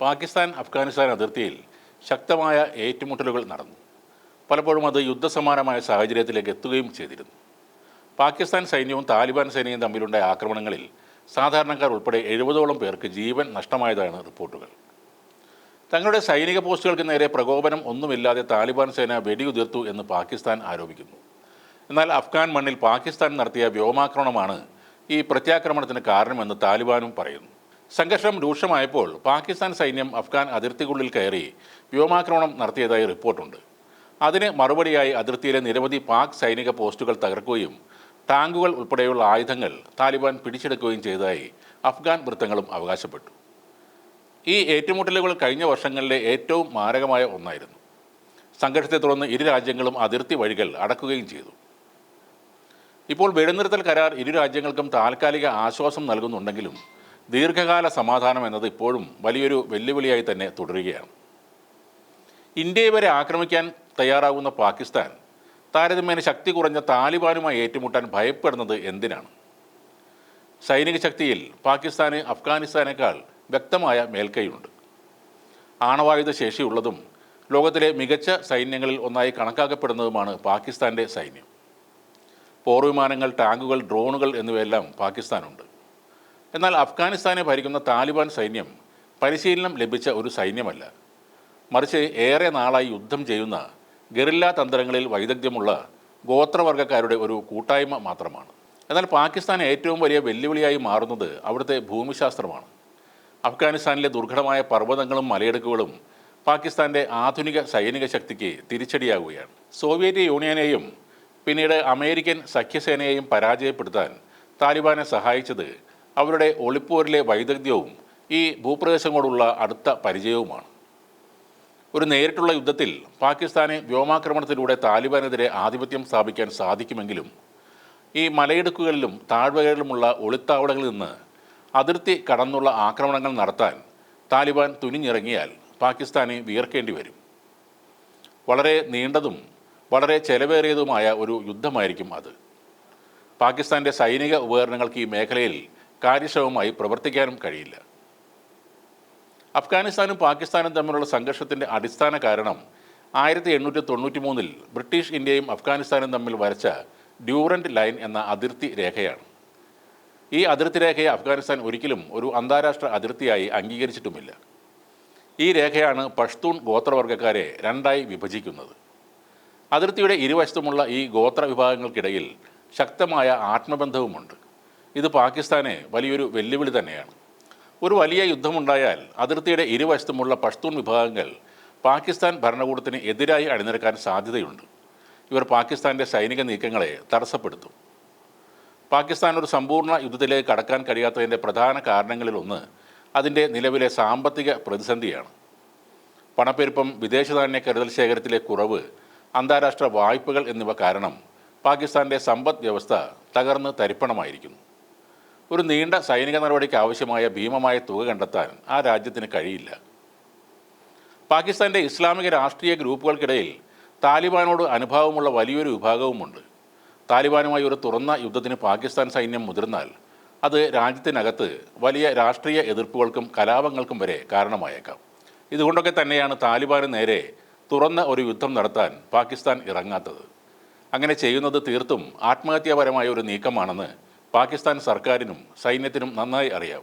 പാകിസ്ഥാൻ അഫ്ഗാനിസ്ഥാൻ അതിർത്തിയിൽ ശക്തമായ ഏറ്റുമുട്ടലുകൾ നടന്നു. പലപ്പോഴും അത് യുദ്ധസമാനമായ സാഹചര്യത്തിലേക്ക് എത്തുകയും ചെയ്തിരുന്നു. പാകിസ്ഥാൻ സൈന്യവും താലിബാൻ സൈന്യവും തമ്മിലുണ്ടായ ആക്രമണങ്ങളിൽ സാധാരണക്കാർ ഉൾപ്പെടെ എഴുപതോളം പേർക്ക് ജീവൻ നഷ്ടമായതാണ് റിപ്പോർട്ടുകൾ. തങ്ങളുടെ സൈനിക പോസ്റ്റുകൾക്ക് നേരെ പ്രകോപനം ഒന്നുമില്ലാതെ താലിബാൻ സേന വെടിയുതിർത്തു എന്ന് പാകിസ്ഥാൻ ആരോപിക്കുന്നു. എന്നാൽ അഫ്ഗാൻ മണ്ണിൽ പാകിസ്ഥാൻ നടത്തിയ വ്യോമാക്രമണമാണ് ഈ പ്രത്യാക്രമണത്തിന് കാരണമെന്ന് താലിബാനും പറയുന്നു. സംഘർഷം രൂക്ഷമായപ്പോൾ പാകിസ്ഥാൻ സൈന്യം അഫ്ഗാൻ അതിർത്തിക്കുള്ളിൽ കയറി വ്യോമാക്രമണം നടത്തിയതായി റിപ്പോർട്ടുണ്ട്. അതിന് മറുപടിയായി അതിർത്തിയിലെ നിരവധി പാക് സൈനിക പോസ്റ്റുകൾ തകർക്കുകയും ടാങ്കുകൾ ഉൾപ്പെടെയുള്ള ആയുധങ്ങൾ താലിബാൻ പിടിച്ചെടുക്കുകയും ചെയ്തതായി അഫ്ഗാൻ വൃത്തങ്ങളും അവകാശപ്പെട്ടു. ഈ ഏറ്റുമുട്ടലുകൾ കഴിഞ്ഞ വർഷങ്ങളിലെ ഏറ്റവും മാരകമായ ഒന്നായിരുന്നു. സംഘർഷത്തെ തുടർന്ന് ഇരു രാജ്യങ്ങളും അതിർത്തി വഴികൾ അടക്കുകയും ചെയ്തു. ഇപ്പോൾ വെടിനിർത്തൽ കരാർ ഇരു രാജ്യങ്ങൾക്കും താൽക്കാലിക ആശ്വാസം നൽകുന്നുണ്ടെങ്കിലും ദീർഘകാല സമാധാനം എന്നത് ഇപ്പോഴും വലിയൊരു വെല്ലുവിളിയായി തന്നെ തുടരുകയാണ്. ഇന്ത്യയെ വരെ ആക്രമിക്കാൻ തയ്യാറാകുന്ന പാകിസ്ഥാൻ താരതമ്യേന ശക്തി കുറഞ്ഞ താലിബാനുമായി ഏറ്റുമുട്ടാൻ ഭയപ്പെടുന്നത് എന്തിനാണ്? സൈനിക ശക്തിയിൽ പാകിസ്ഥാന് അഫ്ഗാനിസ്ഥാനേക്കാൾ വ്യക്തമായ മേൽക്കൈയുണ്ട്. ആണവായുധ ശേഷിയുള്ളതും ലോകത്തിലെ മികച്ച സൈന്യങ്ങളിൽ ഒന്നായി കണക്കാക്കപ്പെടുന്നതുമാണ് പാകിസ്ഥാന്റെ സൈന്യം. പോർവിമാനങ്ങൾ ടാങ്കുകൾ ഡ്രോണുകൾ എന്നിവയെല്ലാം പാകിസ്ഥാനുണ്ട്. എന്നാൽ അഫ്ഗാനിസ്ഥാനെ ഭരിക്കുന്ന താലിബാൻ സൈന്യം പരിശീലനം ലഭിച്ച ഒരു സൈന്യമല്ല. മറിച്ച് ഏറെ നാളായി യുദ്ധം ചെയ്യുന്ന ഗറില്ല തന്ത്രങ്ങളിൽ വൈദഗ്ധ്യമുള്ള ഗോത്രവർഗക്കാരുടെ ഒരു കൂട്ടായ്മ മാത്രമാണ്. എന്നാൽ പാകിസ്ഥാൻ ഏറ്റവും വലിയ വെല്ലുവിളിയായി മാറുന്നത് അവിടുത്തെ ഭൂമിശാസ്ത്രമാണ്. അഫ്ഗാനിസ്ഥാനിലെ ദുർഘടമായ പർവതങ്ങളും മലയിടുക്കുകളും പാകിസ്ഥാന്റെ ആധുനിക സൈനിക ശക്തിക്ക് തിരിച്ചടിയാകുകയാണ് സോവിയറ്റ് യൂണിയനെയും പിന്നീട് അമേരിക്കൻ സഖ്യസേനയെയും പരാജയപ്പെടുത്താൻ താലിബാനെ സഹായിച്ചത് അവരുടെ ഒളിപ്പൂരിലെ വൈദഗ്ധ്യവും ഈ ഭൂപ്രദേശങ്ങളോടുള്ള അടുത്ത പരിചയവുമാണ്. ഒരു നേരിട്ടുള്ള യുദ്ധത്തിൽ പാകിസ്ഥാനെ വ്യോമാക്രമണത്തിലൂടെ താലിബാനെതിരെ ആധിപത്യം സ്ഥാപിക്കാൻ സാധിക്കുമെങ്കിലും ഈ മലയിടുക്കുകളിലും താഴ്വരകളിലുമുള്ള ഒളിത്താവളങ്ങളിൽ നിന്ന് അതിർത്തി കടന്നുള്ള ആക്രമണങ്ങൾ നടത്താൻ താലിബാൻ തുനിഞ്ഞിറങ്ങിയാൽ പാകിസ്ഥാനെ വിയർക്കേണ്ടി വരും. വളരെ നീണ്ടതും വളരെ ചെലവേറിയതുമായ ഒരു യുദ്ധമായിരിക്കും അത്. പാകിസ്ഥാന്റെ സൈനിക ഉപകരണങ്ങൾക്ക് ഈ മേഖലയിൽ കാര്യക്ഷമമായി പ്രവർത്തിക്കാനും കഴിയില്ല. അഫ്ഗാനിസ്ഥാനും പാകിസ്ഥാനും തമ്മിലുള്ള സംഘർഷത്തിന്റെ അടിസ്ഥാന കാരണം ആയിരത്തി എണ്ണൂറ്റി തൊണ്ണൂറ്റി മൂന്നിൽ ബ്രിട്ടീഷ് ഇന്ത്യയും അഫ്ഗാനിസ്ഥാനും തമ്മിൽ വരച്ച ഡ്യൂറന്റ് ലൈൻ എന്ന അതിർത്തി രേഖയാണ്. ഈ അതിർത്തി രേഖയെ അഫ്ഗാനിസ്ഥാൻ ഒരിക്കലും ഒരു അന്താരാഷ്ട്ര അതിർത്തിയായി അംഗീകരിച്ചിട്ടുമില്ല. ഈ രേഖയാണ് പഷ്തൂൺ ഗോത്രവർഗക്കാരെ രണ്ടായി വിഭജിക്കുന്നത്. അതിർത്തിയുടെ ഇരുവശത്തുമുള്ള ഈ ഗോത്ര വിഭാഗങ്ങൾക്കിടയിൽ ശക്തമായ ആത്മബന്ധവുമുണ്ട്. ഇത് പാകിസ്ഥാനെ വലിയൊരു വെല്ലുവിളി തന്നെയാണ്. ഒരു വലിയ യുദ്ധമുണ്ടായാൽ അതിർത്തിയുടെ ഇരുവശത്തുമുള്ള പഷ്തൂൺ വിഭാഗങ്ങൾ പാകിസ്ഥാൻ ഭരണകൂടത്തിന് എതിരായി അണിനിരക്കാൻ സാധ്യതയുണ്ട്. ഇവർ പാകിസ്ഥാന്റെ സൈനിക നീക്കങ്ങളെ തടസ്സപ്പെടുത്തും. പാകിസ്ഥാൻ ഒരു സമ്പൂർണ യുദ്ധത്തിലേക്ക് കടക്കാൻ കഴിയാത്തതിന്റെ പ്രധാന കാരണങ്ങളിലൊന്ന് അതിന്റെ നിലവിലെ സാമ്പത്തിക പ്രതിസന്ധിയാണ്. പണപ്പെരുപ്പം വിദേശധാന്യ കരുതൽ ശേഖരത്തിലെ കുറവ് അന്താരാഷ്ട്ര വായ്പകൾ എന്നിവ കാരണം പാകിസ്ഥാന്റെ സമ്പദ് വ്യവസ്ഥ തകർന്ന് തരിപ്പണമായിരിക്കുന്നു. ഒരു നീണ്ട സൈനിക നടപടിക്ക് ആവശ്യമായ ഭീമമായ തുക കണ്ടെത്താൻ ആ രാജ്യത്തിന് കഴിയില്ല. പാകിസ്ഥാന്റെ ഇസ്ലാമിക രാഷ്ട്രീയ ഗ്രൂപ്പുകൾക്കിടയിൽ താലിബാനോട് അനുഭാവമുള്ള വലിയൊരു വിഭാഗവുമുണ്ട്. താലിബാനുമായി ഒരു തുറന്ന യുദ്ധത്തിന് പാകിസ്ഥാൻ സൈന്യം മുതിർന്നാൽ അത് രാജ്യത്തിനകത്ത് വലിയ രാഷ്ട്രീയ എതിർപ്പുകൾക്കും കലാപങ്ങൾക്കും വരെ കാരണമായേക്കാം. ഇതുകൊണ്ടൊക്കെ തന്നെയാണ് താലിബാന് നേരെ തുറന്ന ഒരു യുദ്ധം നടത്താൻ പാകിസ്ഥാൻ ഇറങ്ങാത്തത്. അങ്ങനെ ചെയ്യുന്നത് തീർത്തും ആത്മഹത്യാപരമായ ഒരു നീക്കമാണെന്ന് പാകിസ്ഥാൻ സർക്കാരിനും സൈന്യത്തിനും നന്നായി അറിയാം.